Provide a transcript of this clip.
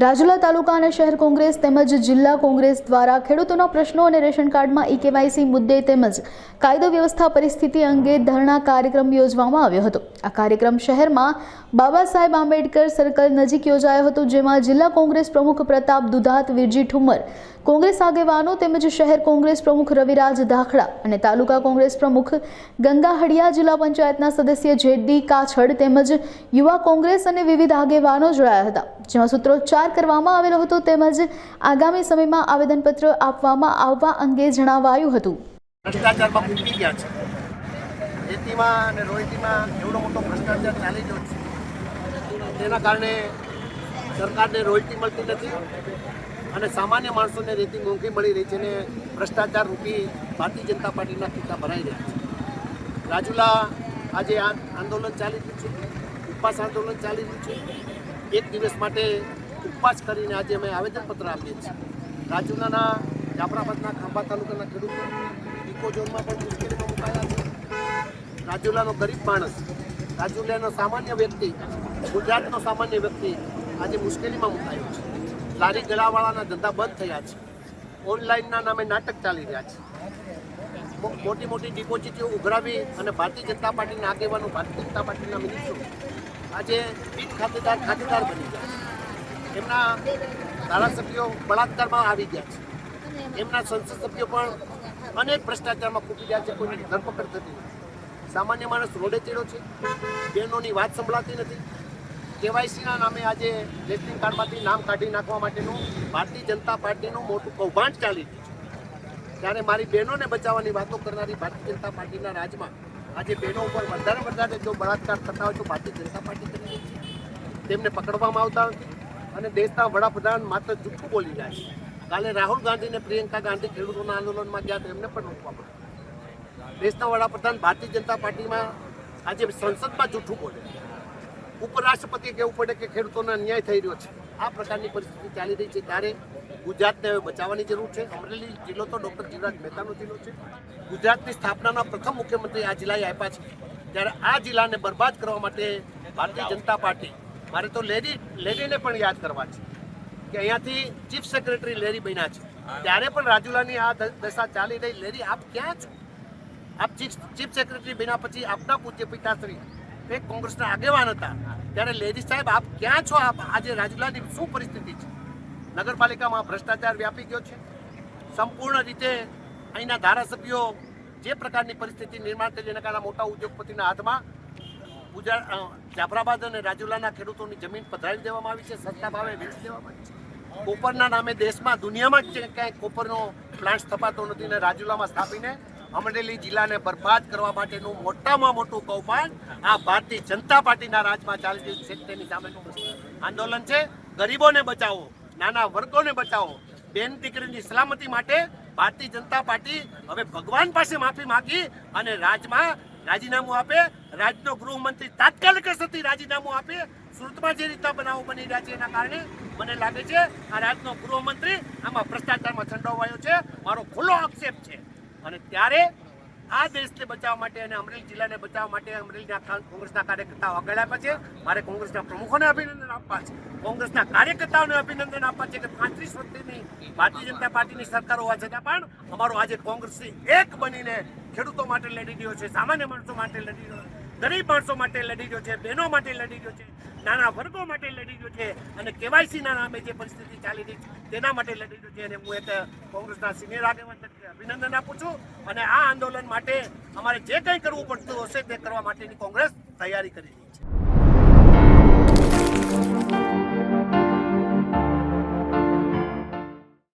રાજુલા તાલુકા અને શહેર કોંગ્રેસ તેમજ જિલ્લા કોંગ્રેસ દ્વારા ખેડૂતોના પ્રશ્નો અને રેશન કાર્ડમાં કેવાયસી મુદ્દે તેમજ કાયદો વ્યવસ્થા પરિસ્થિતિ અંગે ધરણા કાર્યક્રમ યોજવામાં આવ્યો હતો. આ કાર્યક્રમ શહેરમાં બાબા સાહેબ આંબેડકર સર્કલ નજીક યોજાયો હતો, જેમાં જિલ્લા કોંગ્રેસ પ્રમુખ પ્રતાપ દુધાત, વિરજી ઠુમર, કોંગ્રેસ આગેવાનો તેમજ શહેર કોંગ્રેસ પ્રમુખ રવિરાજ દાખડા અને તાલુકા કોંગ્રેસ પ્રમુખ ગંગા હડિયા જિલ્લા પંચાયતના સદસ્ય જેડી કાછડ તેમજ યુવા કોંગ્રેસ અને વિવિધ આગેવાનો જોડાયા હતા. જેમાં સૂત્રોચ્ચાર કરવામાં આવેલો હતો તેમજ આગામી સમયમાં આવેદનપત્ર આપવામાં આવવા અંગે જણાવાયું હતું. ભ્રષ્ટાચારમાં મૂકી ગયા છે. ખેતીમાં અને રોહિતીમાં એવડો મોટો ભ્રષ્ટાચાર ચાલી રહ્યો છે. તેના કારણે સરકારને રોયલ્ટી મળતી નથી અને સામાન્ય માણસોને રેતી મોંઘી મળી રહી છે અને ભ્રષ્ટાચાર રૂપી ભારતીય જનતા પાર્ટીના ખીચા ભરાઈ રહ્યા છે. રાજુલા આજે આ આંદોલન ચાલી રહ્યું છે. ઉપવાસ આંદોલન ચાલી રહ્યું છે. એક દિવસ માટે ઉપવાસ કરીને આજે અમે આવેદનપત્ર આપીએ છીએ. રાજુલાના જાફરાબાદના ખાંભા તાલુકાના ખેડૂતો ઇકો ઝોનમાં પણ મુશ્કેલીમાં મુકાયા છે. રાજુલાનો ગરીબ માણસ, રાજુલાનો સામાન્ય વ્યક્તિ, ગુજરાતનો સામાન્ય વ્યક્તિ આજે મુશ્કેલીમાં મુકાયો છે. લારી ગળાવાળાના ધંધા બંધ થયા છે. ઓનલાઈનના નામે નાટક ચાલી રહ્યા છે. મોટી મોટી ડિપોઝિટો ઉઘરાવી અને ભારતીય જનતા પાર્ટીના આગેવાનો, ભારતીય જનતા પાર્ટીના મિનિસ્ટરો આજે બિન ખાતેદાર ખાતેદાર બની ગયા એમના ધારાસભ્યો બળાત્કારમાં આવી ગયા છે. એમના સંસદ સભ્યો પણ અનેક ભ્રષ્ટાચારમાં ખૂટી ગયા છે, કોઈની ધરપકડ થતી નથી. સામાન્ય માણસ રોડે ચડ્યો છે, બહેનોની વાત સંભળાતી નથી. કેવાયસીના નામે આજે રેશનિંગ કાર્ડમાંથી નામ કાઢી નાખવા માટેનું ભારતીય જનતા પાર્ટીનું મોટું કૌભાંડ ચાલી રહ્યું છે. ત્યારે મારી બહેનોને બચાવવાની વાતો કરનારી ભારતીય જનતા પાર્ટીના રાજમાં આજે બહેનો ઉપર વધારે વધારે જો બળાત્કાર થતા હોય તો ભારતીય જનતા પાર્ટી કરી તેમને પકડવામાં આવતા નથી. અને દેશના વડાપ્રધાન માત્ર જુઠ્ઠું બોલી જાય છે. કાલે રાહુલ ગાંધી અને પ્રિયંકા ગાંધી ખેડૂતોના આંદોલનમાં ગયા તો એમને પણ રોકવા પડે. દેશના વડાપ્રધાન ભારતીય જનતા પાર્ટીમાં આજે સંસદમાં જુઠ્ઠું બોલે ઉપરાષ્ટ્રપતિએ કહેવું પડે કે ખેડૂતોને અન્યાય થઈ રહ્યો છે. આ પ્રકારની પરિસ્થિતિ ચાલી રહી છે. ત્યારે ગુજરાતને હવે બચાવવાની જરૂર છે. અમરેલી જિલ્લો તો ડૉક્ટર જીવરાજ મહેતાનો જિલ્લો છે. ગુજરાતની સ્થાપનાના પ્રથમ મુખ્યમંત્રી આ જિલ્લાએ આપ્યા છે. ત્યારે આ જિલ્લાને બરબાદ કરવા માટે ભારતીય જનતા પાર્ટી, મારે તો લેરી લેરીને પણ યાદ કરવા છે કે અહીંયાથી ચીફ સેક્રેટરી લેરી બન્યા છે. ત્યારે પણ રાજુલાની આ દશા ચાલી રહી. લેરી આપ ક્યાં છો? આપ ચીફ ચીફ સેક્રેટરી બન્યા પછી આપના પૂજ્ય પિતાશ્રી, તે કોંગ્રેસના આગેવાન હતા. ત્યારે લેડી સાહેબ, આપ ક્યાં છો? આપ આજે રાજુલાની શું પરિસ્થિતિ છે? નગરપાલિકામાં ભ્રષ્ટાચાર વ્યાપી ગયો છે. સંપૂર્ણ રીતે અહીંના ધારાસભ્યો જે પ્રકારની પરિસ્થિતિ નિર્માણ કરી એના મોટા ઉદ્યોગપતિના હાથમાં ગુજરાત જાફરાબાદ અને રાજુલાના ખેડૂતોની જમીન પધરાવી દેવામાં આવી છે, સસ્તા ભાવે વેચી દેવામાં આવી છે. કોપરના નામે દેશમાં, દુનિયામાં જ ક્યાંય કોપરનો પ્લાન્ટ સ્થપાતો નથી ને રાજુલામાં સ્થાપીને અમરેલી જિલ્લાને બરબાદ કરવા માટેનું મોટામાં મોટું કૌભાંડ આ ભારતીય જનતા પાર્ટીના રાજમાં ચાલી રહ્યું છે. તેની સામેનું આંદોલન છે, ગરીબોને બચાવો. નાના વર્ગોને બચાવો. બેન દીકરીની સલામતી માટે ભારતીય જનતા પાર્ટી હવે ભગવાન પાસે માફી માંગી અને રાજમાં રાજીનામું આપે. રાજ્યનો ગૃહમંત્રી તાત્કાલિક અસરથી રાજીનામું આપે. સુરતમાં જે રીતના બનાવો બની રહ્યા છે એના કારણે મને લાગે છે આ રાજ્યનો ગૃહમંત્રી આમાં ભ્રષ્ટાચારમાં છંડોવાયો છે. મારો ખુલ્લો આક્ષેપ છે. અને ત્યારે આ દેશને બચાવવા માટે અને અમરેલી જિલ્લાને બચાવવા માટે અમરેલીના કોંગ્રેસના કાર્યકર્તાઓ આગળ આપ્યા છે. મારે કોંગ્રેસના પ્રમુખોને અભિનંદન આપવા છે. કોંગ્રેસના કાર્યકર્તાઓને અભિનંદન આપવા છે કે પાંત્રીસ વર્ષની ભારતીય જનતા પાર્ટીની સરકાર હોવા છતાં પણ અમારો આજે કોંગ્રેસની એક બનીને ખેડૂતો માટે લડી રહ્યો છે, સામાન્ય માણસો માટે લડી રહ્યો ગરીબ માણસો માટે લડી રહ્યો છે, બહેનો માટે લડી રહ્યો છે. નાના વર્ગો માટે લડી છે અને કેવાયસીના નામે જે પરિસ્થિતિ ચાલી રહી તેના માટે લડી છે. અને હું એક કોંગ્રેસના સિનિયર આગેવાન તરીકે અભિનંદન આપું છું. અને આ આંદોલન માટે અમારે જે કંઈ કરવું પડતું હશે તે કરવા માટેની કોંગ્રેસ તૈયારી કરી રહી છે.